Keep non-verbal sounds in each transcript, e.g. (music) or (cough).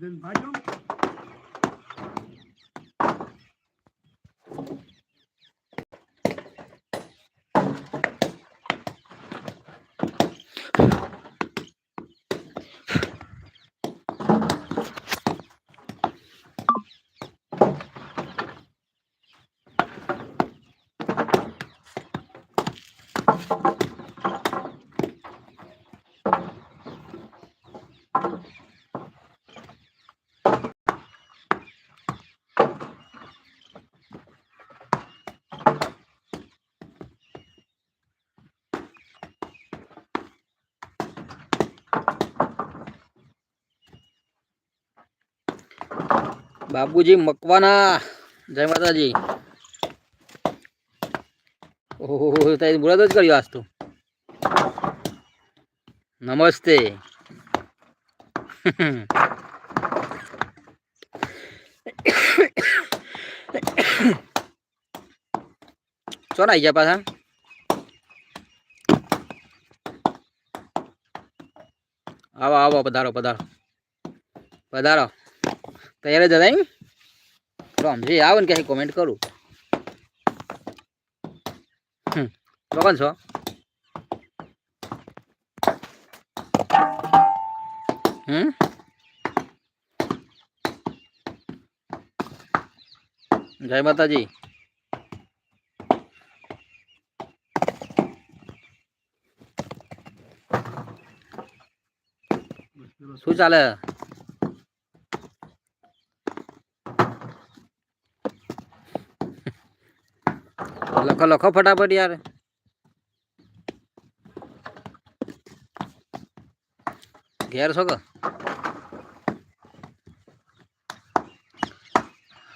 then by बाबू जी मकवाना जय माता जी ओह बोला तो करियो आज तू नमस्ते चोर आई जा पाथा आवा आवा पधारो पधारो पधारो तैयार है दादाई तो हम से आओ कहीं कमेंट करू लगन छ जय माता जी शू है લખો લખો ફટાફટ યાર ઘેર છો કે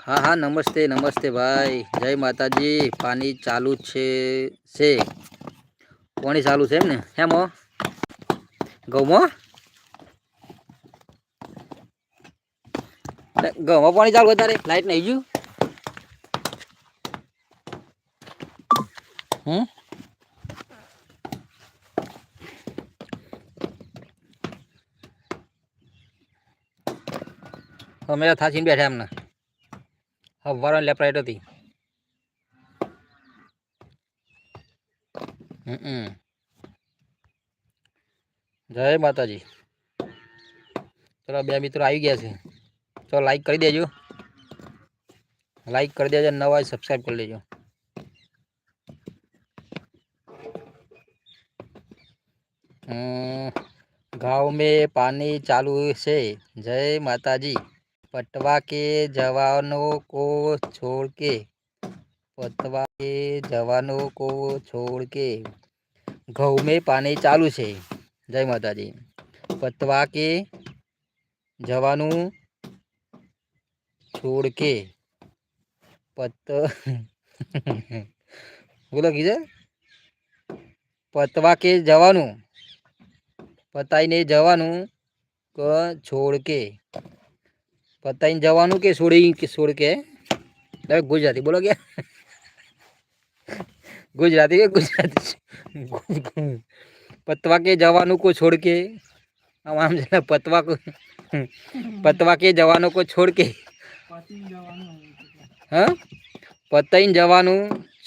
હા હા નમસ્તે નમસ્તે ભાઈ જય માતાજી પાણી ચાલુ છે છે પાણી ચાલુ છે એમ ને હેમો ગૌમો ગૌમાં પાણી ચાલુ વધારે લાઈટ નહીં ગયું हूँ हम्म? हाँ, मेरा था छीन बैठा हमने अब वार लेफ्ट राइट होती जय माता जी चलो बे मित्र आ गया से चलो लाइक कर दू लाइक कर दिया नवा सब्सक्राइब कर लीजिए ઘોમે પાણી ચાલુ છે જય માતાજી પટવા કે જવાનો કો છોડ કે પટવા કે જવાનો કો છોડ કે ઘોમે પાણી ચાલુ છે જય માતાજી પટવા કે જવાનો છોડ કે પત બોલા કીજે પટવા કે જવાનો પતાઈને જવાનું કે છોડકે પતાઈને જવાનું કે છોડી કે છોડકે હવે ગુજરાતી બોલો કે ગુજરાતી કે ગુજરાતી પતવા કે જવાનું કો છોડકે આમ આમ જને પતવા કો પતવા કે જવાનું કો કે હા પતાઈને જવાનું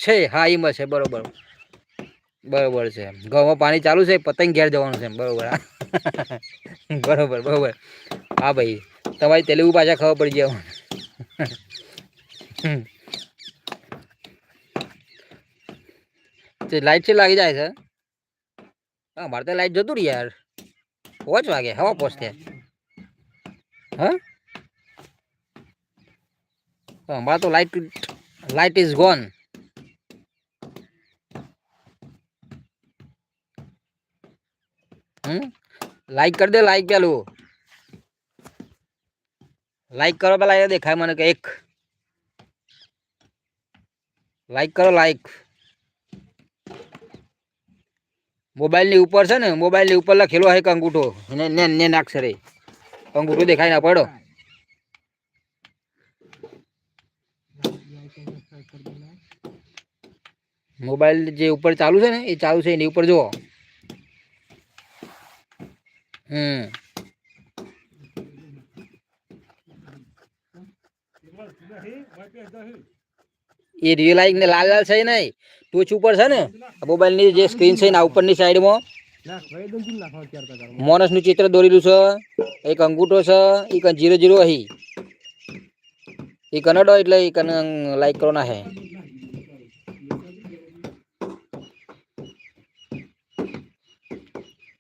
છે હા એમાં છે બરોબર બરોબર છે ઘઉંમાં પાણી ચાલુ છે પતંગ ઘેર જવાનું છે બરોબર બરોબર બરોબર હા ભાઈ તમારી તેલુગુ પાછા ખબર પડી જાય તે લાઈટ છે લાગી જાય છે હા મારે તો લાઈટ જતું રહી યાર પાંચ વાગે હવા પહોંચતે હા હા મારે તો light light is gone hmm like કરી દે લાઈક પેલું લાઈક કરો પેલા દેખાય મને કે લાઈક કરો લાઈક મોબાઈલની ઉપર છે ને મોબાઈલની ઉપર લખેલો છે અંગૂઠો ને ને નાક્ષરે અંગૂઠો દેખાય ના પડો મોબાઈલ જે ઉપર ચાલુ છે ને એ ચાલુ છે એની ઉપર જોવો હમ એ રિયલ આઈ ને લાલ લાલ છે ને ટોચ ઉપર છે ને મોબાઈલ ની જે સ્ક્રીન છે ને આ ઉપરની સાઈડમાં મોનસ નું ચિત્ર દોરેલું છે એક અંગૂઠો છે એક જીરો જીરો અહી એક કનડો એટલે કન લાઈક કરો ના હે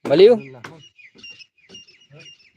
મળ્યું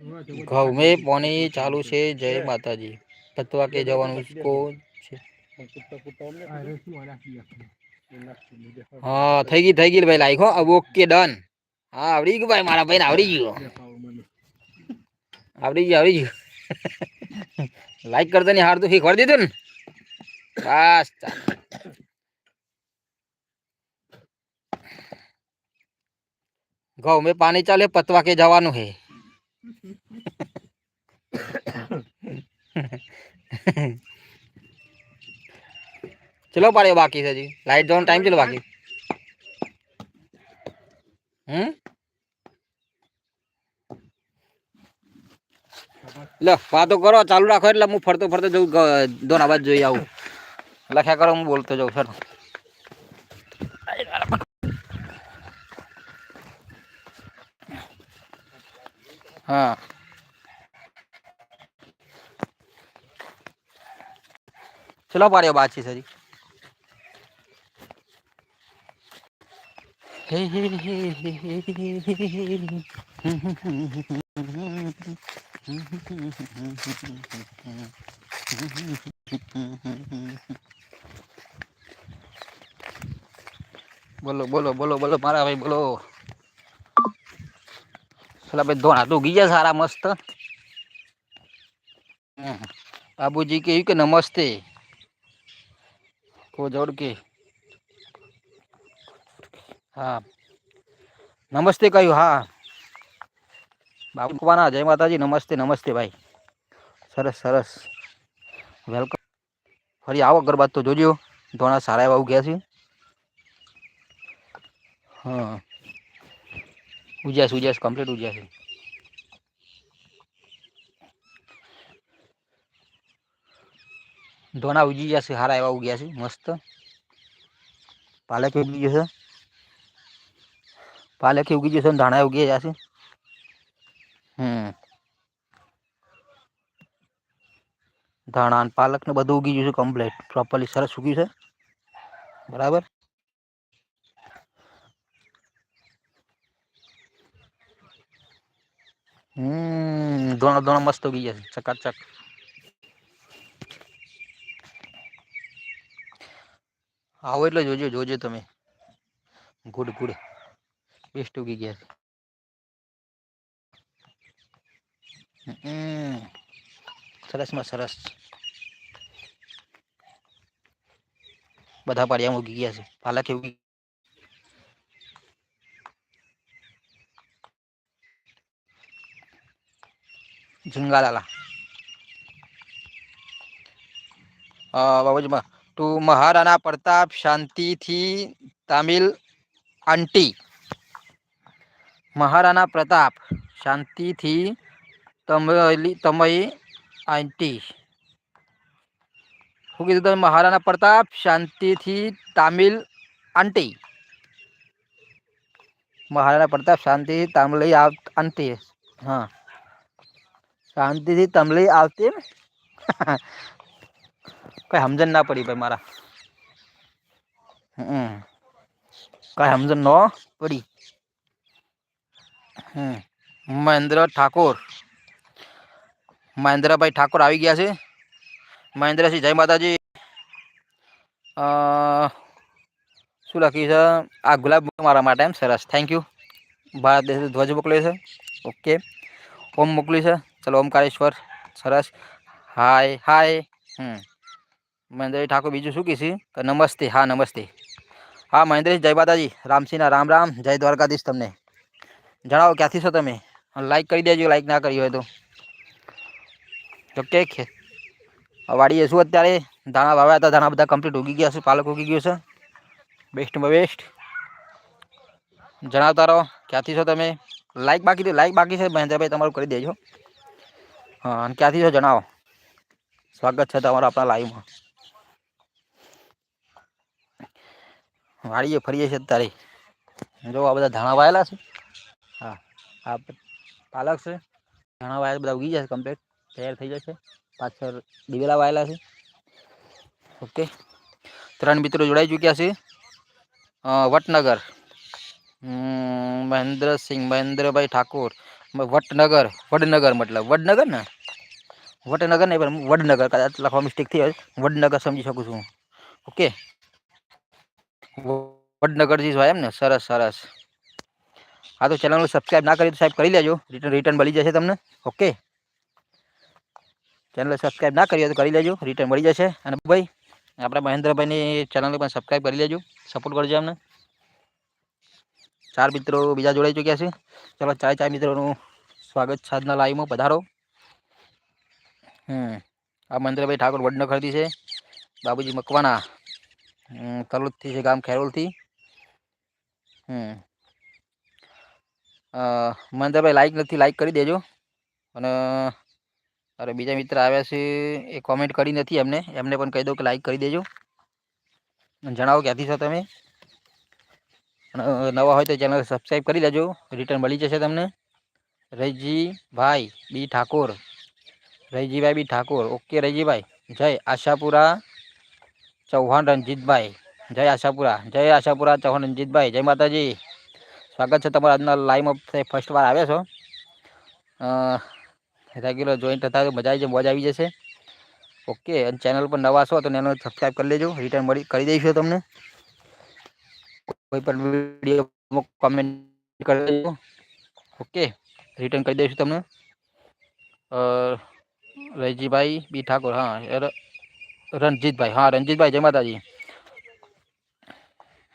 घव में पौने चालू से जय माता जी फतवा के जवान उसको हाँ थी गई थी गई भाई लाइको हाँ, अब ओके डन हाँ आवरी भाई मारा भाई आवरी गयो आवरी गयो आवरी गयो (laughs) लाइक कर देनी हार तो ही कर दी तुम बस में पानी चले पतवा के जवानों है ચલો પાડ્યો બાકી છે હજી લાઈટ જવાનો ટાઈમ ચલો બાકી હમ લે વાતો કરો ચાલુ રાખો એટલે હું ફરતો ફરતો જઉં દોના બાદ જોઈ આવું લખ્યા કરો હું બોલતો જાઉં ફરતો હા ચલો પાડ્યો બાછી સરી બોલો બોલો બોલો બોલો મારા ભાઈ બોલો પેલા ભાઈ ધોણા તો ઉગી સારા મસ્ત બાબુજી કહ્યું કે નમસ્તે કોજોડ કે હા નમસ્તે કહ્યું હા બાબુ કુવાના જય માતાજી નમસ્તે નમસ્તે ભાઈ સરસ સરસ વેલકમ ફરી આવો ગરબાદ તો જોજો ધોણા સારા એવા ઉગ્યા છે હા ઉજાસ ઉજાસ કમ્પ્લીટ ઉજાસ ધોણા ઉજી જશે સારા એવા ઉગ્યા છે મસ્ત પાલક ઉગી જશે પાલક ઉગી જશે ધાણા ઉગી જશે હમ ધાણા પાલક ને બધું ઉગી ગયું છે કમ્પ્લીટ પ્રોપરલી સરસ ઉગ્યું છે બરાબર हम्म, दोनों दोनों मस्त हो गई है चकाचक आओ एट जोजो जोजो तमें गुड गुड बेस्ट उगी गया हम्म, सरस में सरस बधा पारिया उगी गया पालक उगी लाला बाबूजी तू महाराणा प्रताप शांति थी तमिल आंटी महाराणा प्रताप शांति थी तमली तमई आंटी हो गई तो महाराणा प्रताप शांति थी तमिल आंटी महाराणा प्रताप शांति तमिल आंटी हाँ શાંતિથી તમલી આવતી ને (laughs) કઈ સમજણ ના પડી ભાઈ મારા હમ કઈ સમજણ ન પડી હમ મહેન્દ્ર ઠાકોર મહેન્દ્રભાઈ ઠાકોર આવી ગયા છે મહેન્દ્રસિંહ જય માતાજી શું લખ્યું છે આ ગુલાબ મારા માટે એમ સરસ થેન્ક યુ ભારત દેશ ધ્વજ મોકલ્યો છે ઓકે फॉर्म मोकलू से चलो ओमकारेश्वर सरस हाय हाय महेंद्र ठाकुर बीजू शू तो नमस्ते हाँ नमस्ते हाँ महेंद्र जय माताजी राम सिंह राम राम जय द्वारकाधीश तमने जनाओ क्या थी सो ते लाइक कर दू लाइक ना करी हो तो ओके वाड़ी जसू अत्य धा वाव्या था धा बदा कम्प्लीट उगी गया पालक उगी गये बेस्ट में बेस्ट जनावता रहो क्या थी सो तमें लाइक बाकी तो लाइक बाकी है महेंद्र भाई तरह कर दज हाँ क्या थी जो जनाओ स्वागत है तर अपना लाइव में वाली फरी तारी जो आ बदा धाणा वहला से हाँ आप पालक से धाणा वहाँ बता उगी जाए कम्प्लीट तैयार थी जाए पाचर दिवेला वहला से ओके त्रन मित्रों जोड़ चुक्या से हाँ, वटनगर મહેન્દ્ર સિંહ મહેન્દ્રભાઈ ઠાકોર વટનગર વડનગર મતલબ વડનગર ને વટનગર નહીં પણ વડનગર કદાચ લખવા મિસ્ટેક થઈ હોય વડનગર સમજી શકું છું ઓકે વડનગરજી ભાઈ એમ ને સરસ સરસ હા તો ચેનલ સબસ્ક્રાઈબ ના કરી તો સાહેબ કરી લેજો રિટર્ન રિટર્ન મળી જશે તમને ઓકે ચેનલ સબસ્ક્રાઈબ ના કરી હોય તો કરી લેજો રિટર્ન મળી જશે અને ભાઈ આપણા મહેન્દ્રભાઈની ચેનલને પણ સબસ્ક્રાઈબ કરી લેજો સપોર્ટ કરજો એમને ચાર મિત્રો બીજા જોડાઈ ચૂક્યા છે ચાલો ચાર ચાર મિત્રોનું સ્વાગત સાધના લાઈવમાં પધારો હમ આ મંદિરભાઈ ઠાકોર વડનખરથી છે બાબુજી મકવાના તલોદથી છે ગામ ખેરોલથી હમ મંદિરભાઈ લાઈક નથી લાઈક કરી દેજો અને અરે બીજા મિત્ર આવ્યા છે એ કોમેન્ટ કરી નથી એમને એમને પણ કહી દઉં કે લાઈક કરી દેજો જણાવો ક્યાંથી છો તમે નવા હોય તો ચેનલ સબસ્ક્રાઈબ કરી લેજો રિટર્ન મળી જશે તમને Raijibhai B Thakor Raijibhai B Thakor okay Raijibhai જય આશાપુરા ચૌહાણ રણજીતભાઈ જય આશાપુરા જય આશાપુરા ચૌહાણ રણજીતભાઈ જય માતાજી સ્વાગત છે તમારા આજના લાઈવમાં ફર્સ્ટ વાર આવ્યા છો રેગ્યુલર જોઈન્ટ થતા મજા આવી મોજ આવી જશે ઓકે અને ચેનલ પર નવા છો તો એનો સબસ્ક્રાઈબ કરી લેજો રિટર્ન મળી કરી દઈશું તમને કોઈપણ વિડિયો મુ કમેન્ટ કરી દેજો ઓકે રીટર્ન કરી દેજો તમે અ રજીભાઈ બીઠાકોર હા રંજીતભાઈ હા રંજીતભાઈ જય માતાજી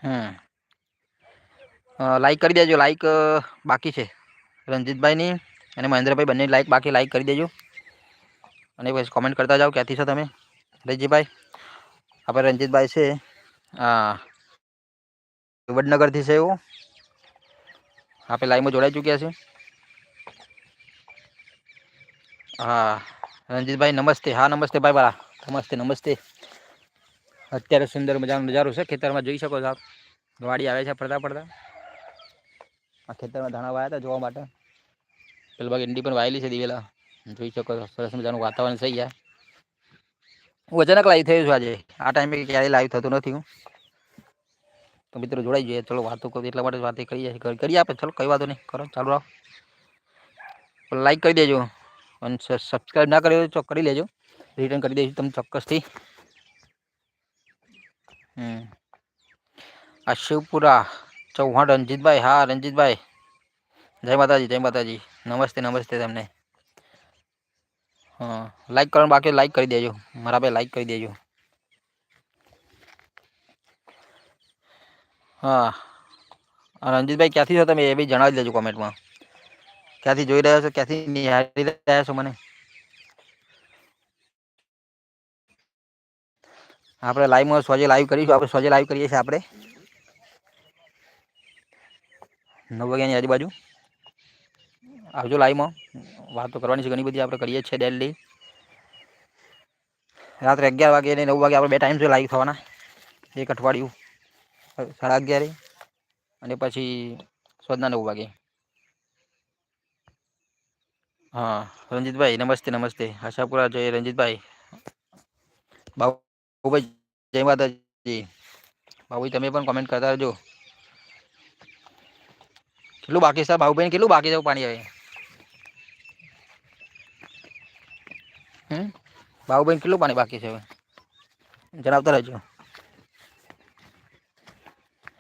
હમ લાઈક કરી દેજો લાઈક બાકી છે રંજીતભાઈ ની અને મહેન્દ્રભાઈ બંને લાઈક બાકી લાઈક કરી દેજો અને બસ કમેન્ટ કરતા જાવ કે આથી છો તમે રજીભાઈ આપ રંજીતભાઈ છે આ વડનગર થી છે એવું આ પેલે આઈ માં જોડાઈ ચૂક્યા છે હા રંજીતભાઈ નમસ્તે હા નમસ્તે ભાઈ બા કમસ્તે નમસ્તે અત્યારે સુંદર મજાનો નજારા છે ખેતરમાં જોઈ શકો છો આપ ગવાડી આવે છે ફરતા ફરતા આ ખેતરમાં ધાણા વાયાતા જોવા માટે પેલ ભાગ ઇન્ડિ પર વાયેલી છે દિવેલા જોઈ શકો છો સરસ મજાનું વાતાવરણ છે યાર વજનક લાઈવ થયું છે આજે આ ટાઈમે કે આર લાઈવ થતું નહોતું तो मित्रों जोड़ाई जाइए चलो बात करो एट चलो कई बात नहीं करो चालू रहो लाइक कर दो सब्सक्राइब ना करो तो कर लो रिटर्न कर दी तुम चौक्स थी आ शिवपुरा चौहान रंजीत भाई हाँ रंजीत भाई जय माता जय माता नमस्ते नमस्ते तमने हाँ लाइक करो बाकी लाइक कर दो मरा लाइक कर दो હા રણજીતભાઈ ક્યાંથી છો તમે એ બી જણાવી દેજો કોમેન્ટમાં ક્યાંથી જોઈ રહ્યા છો ક્યાંથી નિહાળી રહ્યા છો મને આપણે લાઈવમાં સોજે લાઈવ કરીશું આપણે સોજે લાઈવ કરીએ છીએ આપણે નવ વાગ્યાની આજુબાજુ આવજો લાઈવમાં વાત તો કરવાની છે ઘણી બધી આપણે કરીએ છીએ ડેલી રાત્રે અગિયાર વાગે અને નવ વાગે આપણે બે ટાઈમ છે લાઈવ થવાના એક અઠવાડિયું 11:30 ને પછી સોમના ને 9 વાગે હા રંજીતભાઈ નમસ્તે નમસ્તે આશાપુરા જય રંજીતભાઈ બાબાભાઈ જય માતાજી બાબાઈ તમે પણ કોમેન્ટ કરતા રહેજો કેટલું બાકી છે બાબાભાઈ ને કેટલું બાકી છે પાણી હવે હે બાબાભાઈ કેટલું પાણી બાકી છે હવે જણાવતા રહેજો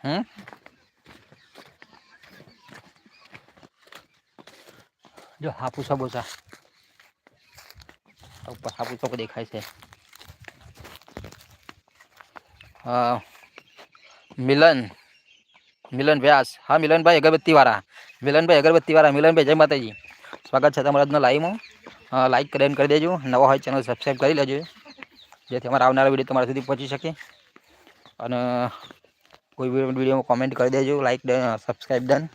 હમ જો હાપુસા બોસા ઉપર હાપુસો દેખાય છે મિલન મિલન વ્યાસ હા મિલનભાઈ અગરબત્તી વાળા મિલનભાઈ અગરબત્તી વાળા મિલનભાઈ જય માતાજી સ્વાગત છે તમારા આજના લાઈવમાં લાઈક કરીને કરી દેજો નવા હોય ચેનલ સબસ્ક્રાઈબ કરી લેજો જેથી અમારા આવનારા વિડીયો તમારા સુધી પહોંચી શકે અને કોઈ વિડીયોમાં કોમેન્ટ કરી દેજો લાઈક સબસ્ક્રાઈબ ડન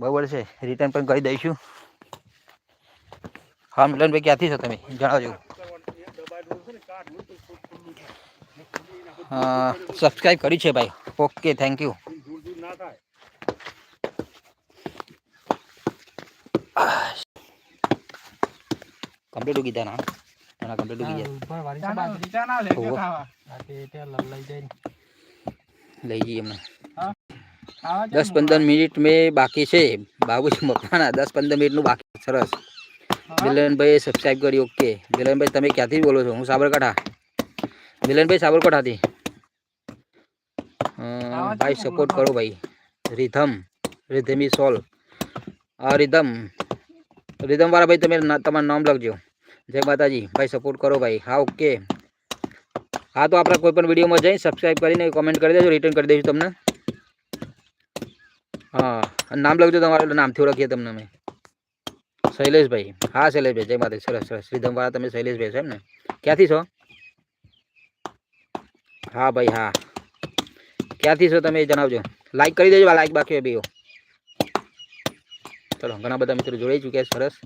બરાબર છે રિટર્ન પણ કરી દઈશું હા મિલનભાઈ ક્યાંથી છો તમે જણાવજો સબસ્ક્રાઈબ કરી છે ભાઈ ઓકે થેન્ક યુ કમ્પ્લીટ ઉગી ગયા ના કમ્પ્લીટ ઉગી ગયા લઈ જઈએ હમણાં દસ પંદર મિનિટ મેં બાકી છે બાબુજી મકવાના દસ પંદર મિનિટનું બાકી સરસ મિલનભાઈ સબસ્ક્રાઈબ કરી ઓકે મિલનભાઈ તમે ક્યાંથી બોલો છો હું સાબરકાંઠા મિલનભાઈ સાબરકાંઠાથી ભાઈ સપોર્ટ કરો ભાઈ રિધમ રિધમ ઇઝ સોલ આ રિધમ રિધમવાળા ભાઈ તમે તમારું નામ લખજો જય માતાજી ભાઈ સપોર્ટ કરો ભાઈ હા ઓકે हाँ तो आप कोईपन विडियो में जाइए सब्सक्राइब तो कर कमेंट कर दू रिटर्न कर दईस तमने हाँ नाम लगे तमारे नाम थी ओखी तमने मैं शैलेष भाई हाँ शैलेष भाई जय माता सरस सरस श्रीधम वाला तब शैलेष भाई साहब ने क्या थी सो हाँ भाई हाँ क्या थी सो तब जनजो लाइक कर दो लाइक बाकी अभी चलो घना बदा मित्रों जोड़ चुके सरस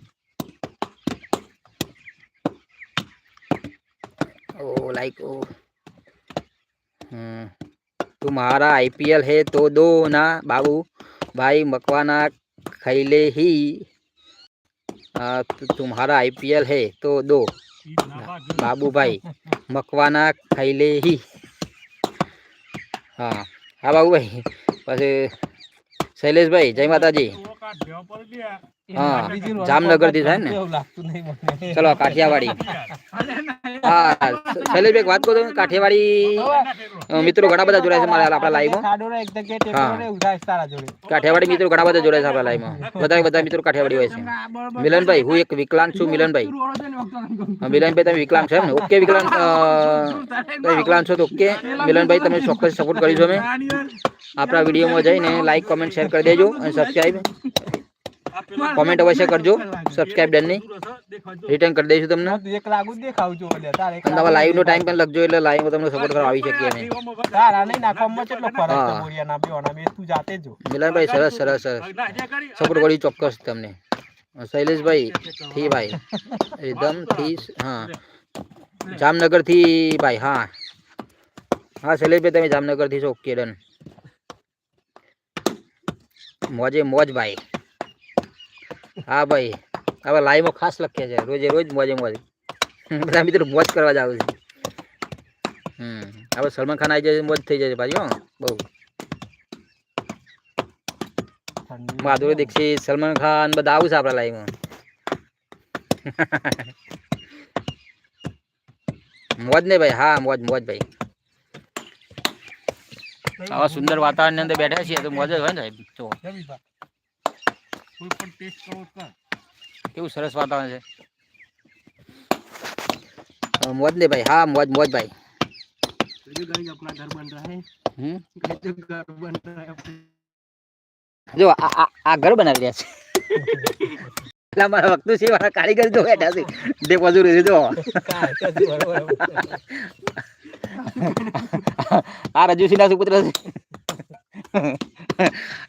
ओ लाइक ओ हम्म। तुम्हारा आईपीएल है तो दो ना बाबू भाई मकवाना खैले ही तो तुम्हारा आईपीएल है तो दो बाबू भाई ही हाँ हाँ बाबू भाई बस शैलेश भाई जय माता जी હા જામનગર થી થાય ને ચલો કાઠિયાવાડી હા શૈલેષ એક વાત કહું કાઠિયાવાડી મિત્રો ઘણા બધા જોડાય છે મારા આપણા લાઈવ કાઠિયાવાડી મિત્રો ઘણા બધા જોડાય છે આપણા લાઈવમાં બધા બધા મિત્રો કાઠિયાવાડી હોય છે મિલનભાઈ હું એક વિકલાંગ છું મિલનભાઈ મિલનભાઈ તમે વિકલાંગ છો એમ ને ઓકે વિકલાંગ તમે વિકલાંગ છો તો ઓકે મિલનભાઈ તમે ચોક્કસ સપોર્ટ કરીશો અમે આપણા વિડીયોમાં જઈને લાઈક કોમેન્ટ શેર કરી દેજો અને સબસ્ક્રાઈબ કોમેન્ટ અવશ્ય કરજો સબસ્ક્રાઇબ ડન નહીં રિટર્ન કરી દઈશું તમને એક લાગુ દેખાવજો તારે લાઈવ નો ટાઈમ પણ લખજો એટલે લાઈવ માં તમને સપોર્ટ કરવા આવી શકીએ અમે તારા નહીં નાખવામાં કેટલો ફરક છે બોરિયાના બેવાના બે તું જાતે જો મિલનભાઈ સરસ સરસ સરસ સપોર્ટ કરી ચોક્કસ તમને શૈલેષભાઈ થી ભાઈ એકદમ થી હા જામનગર થી ભાઈ હા હા શૈલેષભાઈ તમે જામનગર થી છો ઓકે ડન મોજે મોજ ભાઈ हाँ भाई हाँ लाइव में खास लख्या है रोजे रोज मौजे मौज मित्र मौज करवा जाऊँ हम्म सलमान खान आई जाए मौज थी जाए भाई हाँ बहु माधुरी दीक्षित सलमान खान बदा आप लाइव में मौज ने भाई हाँ मौज मौज भाई सुंदर वातावरण बैठा तो मजा है કોઈ પણ ટેસ્ટ કરો કેવું સરસ વાતાવરણ છે મોજ ભાઈ હા મોજ મોજ ભાઈ જો ગાઈસ આ આ ઘર બનાવી રહ્યા છે મારા વખતું છે મારા કારીગર જો બેઠા છે (laughs) આ રજુ સિંહના સુપુત્ર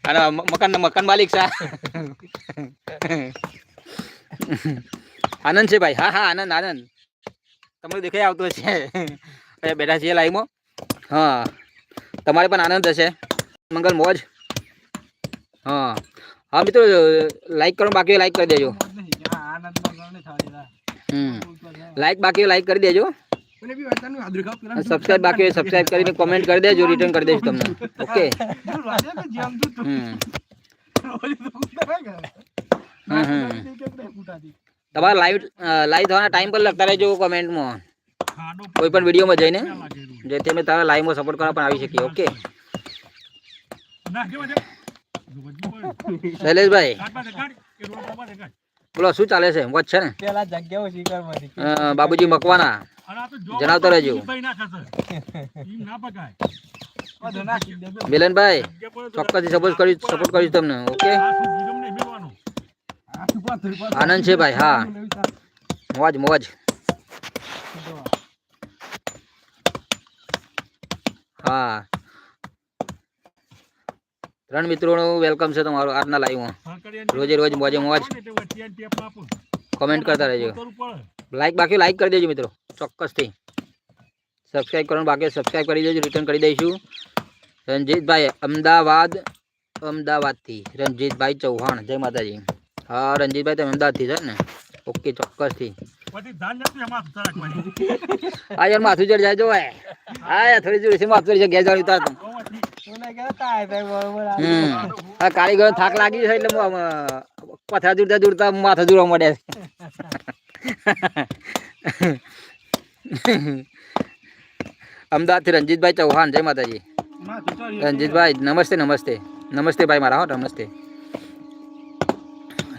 અને મકાન મકાન માલિક છે આનંદ છે ભાઈ હા હા આનંદ આનંદ તમને દેખાઈ આવતો છે અહીંયા બેઠા છીએ લાઈવમાં હા તમારે પણ આનંદ હશે મંગલ મોજ હા હા મિત્રો લાઈક કરો બાકી લાઈક કરી દેજો લાઈક બાકી લાઈક કરી દેજો ને ભી વાર તને યાદ રખાવું છું સબસ્ક્રાઇબ બાકી છે સબસ્ક્રાઇબ કરી લે કમેન્ટ કરી દે જો રીટર્ન કરી દેશ તમને ઓકે જમતું તો ઓરી તો ખાયગા નહી કે દે ઉટા દે તમારે લાઈવ લાઈવ થવાના ટાઈમ પર લગતા રહેજો કમેન્ટમાં કોઈ પણ વિડિયોમાં જઈને જે તમે તારા લાઈવમાં સપોર્ટ કરવા પણ આવી શકો ઓકે ના કેમ છે શૈલેશ ભાઈ બોલો શું ચાલે છે વાત છે ને પેલા જંગેવો શિકારમાંથી બાબાજી મકવાના અને આ તો જો જનાવતો રહેજો ભાઈ ના ખાશે એમ ના પકાય બધું ના ખી દે મેલન ભાઈ ચોક્કસ સપોર્ટ કરી સપોર્ટ કરી છે તમે ઓકે આ તો જીરમ ને મેલવાનું આનું પાથર પાથર અનંશભાઈ હા મોજ મોજ હા ત્રણ મિત્રોનો વેલકમ છે તમારો આજના લાઈવમાં રોજે રોજ મોજે મોજ કમેન્ટ કરતા રહેજો લાઈક બાકી લાઈક કરી દેજો મિત્રો ચક્કસ થઈ સબસ્ક્રાઇબ કરો બાકી સબસ્ક્રાઇબ કરી દેજો રીટર્ન કરી દઈશું રંજીતભાઈ અમદાવાદ અમદાવાદ થી રંજીતભાઈ ચૌહાણ જય માતાજી હા રંજીતભાઈ તો અમદાવાદ થી જ ને ઓકે ચક્કસ થી પછી ધ્યાન નથી અમારું તરા કરી આયર માથે જડ જાય જો આ થોડી જુર સીમા પડ જો ગે જડ ઉતાર તો તો ન કે તા ભાઈ બરોબર આ કાળી ગર થાક લાગી છે એટલે હું પથરા જુરતા દૂર તો માથે જુરો મોડ્યા છે અમદાવાદથી રણજીતભાઈ ચૌહાણ જય માતાજી રણજીતભાઈ નમસ્તે નમસ્તે નમસ્તે ભાઈ મારા હો નમસ્તે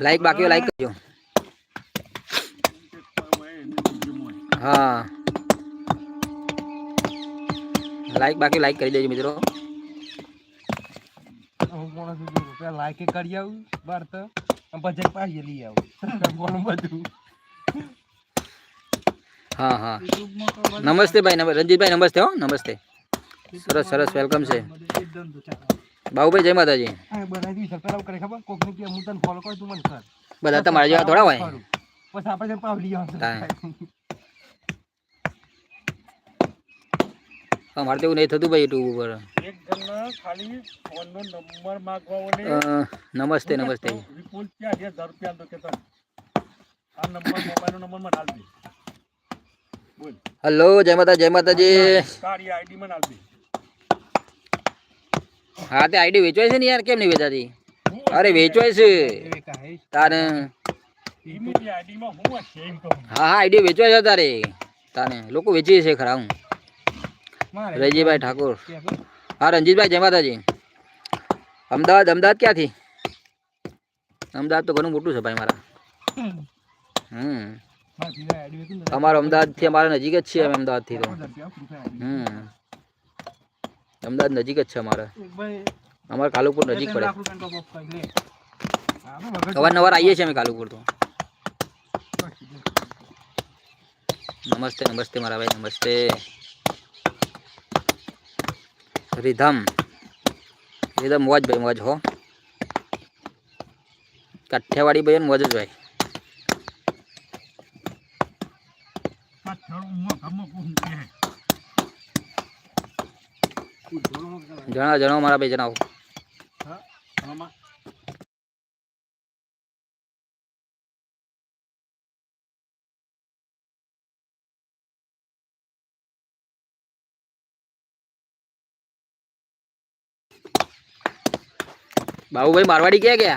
લાઈક બાકી લાઈક કરજો હા લાઈક બાકી લાઈક કરી દેજો મિત્રો રૂપિયા લાઈક કરી આવું બાર તો ભજન પાસે લઈ આવું બધું હા હા નમસ્તે ભાઈ રંજીતભાઈ નમસ્તે હો નમસ્તે સરસ સરસ વેલકમ છે બાબુભાઈ જય માતાજી બધા તમારા જેવા થોડા હોય અમારે તેવું નહીં થતું ભાઈ યુટ્યુબ ઉપર નમસ્તે નમસ્તે હલો જય માતા જય માતાજી હા તે આઈડી વેચવાય છે ને યાર કેમ નહીં વેચાતી અરે વેચવાય છે તારે હા હા આઈડી વેચવાય છે તારે તારે લોકો વેચી છે ખરા હું રજીભાઈ ઠાકોર હા રંજીતભાઈ જય માતાજી અમદાવાદ અમદાવાદ ક્યાંથી અમદાવાદ તો ઘણું મોટું છે ભાઈ મારા હમ અમારો અમદાવાદથી અમારે નજીક જ છે અમે અમદાવાદથી તો હમ અમદાવાદ નજીક જ છે અમારે અમારે કાલુપુર નજીક પડે અવાર નવાર આવીએ છીએ અમે કાલુપુર તો નમસ્તે નમસ્તે મારા ભાઈ નમસ્તે રીધમ રિધમ મોજ ભાઈ મોજ હો કાઠિયાવાડી ભાઈ મોજ જ ભાઈ जाना जाना हमारा भेजना हो बाबू भाई मारवाड़ी क्या गया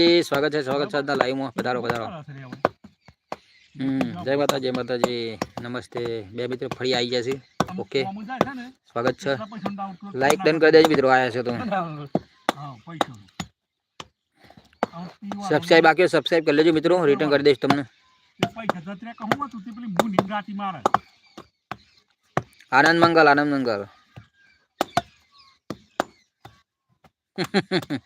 स्वागत है स्वागत श्रद्धा लाइव पधारो पधारो हम्म, जय माता जय माता जी नमस्ते बे मित्र फरी आई जैसे ओके स्वागत लाइक डन कर देजो मित्रों आया से तुम तो। हाँ, सब्सक्राइब आके सब्सक्राइब कर लेजो मित्रों रिटर्न कर देश तुमने तो तो आनंद मंगल आनंद मंगल (laughs)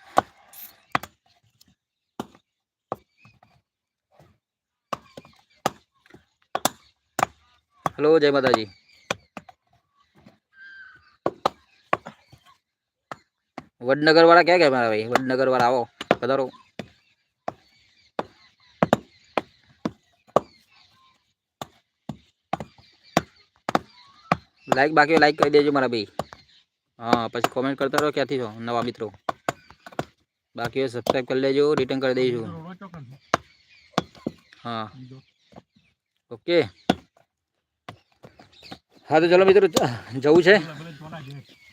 हेलो जय माता जी वडनगर वाला क्या कह मेरा भाई वडनगर वाला आओ पधारो लाइक बाकी लाइक कर दीजिए मारा भाई हाँ पे कॉमेंट करता रहो क्या थी तो, नवा मित्रों बाकी सब्सक्राइब कर लेजो रिटर्न कर दीजिए तो तो हाँ ओके हाँ तो चलो मित्र जवु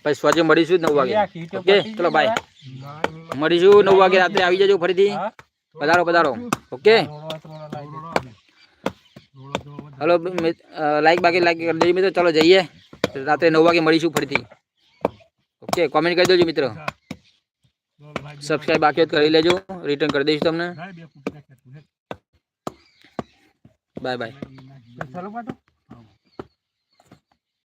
पे मड़ीस नौगे ओके चलो बाय मड़ीस नौगे रात आई जाओ फरी थी पधारो पधारो ओके हलो लाइक बाकी लाइक कर दीजिए मित्र चलो जाइए रात नौगे मड़ीस फरी थी ओके कॉमेंट कर दीजिए मित्र सब्सक्राइब बाकी कर लो रिटर्न कर दईस तमने बाय बाय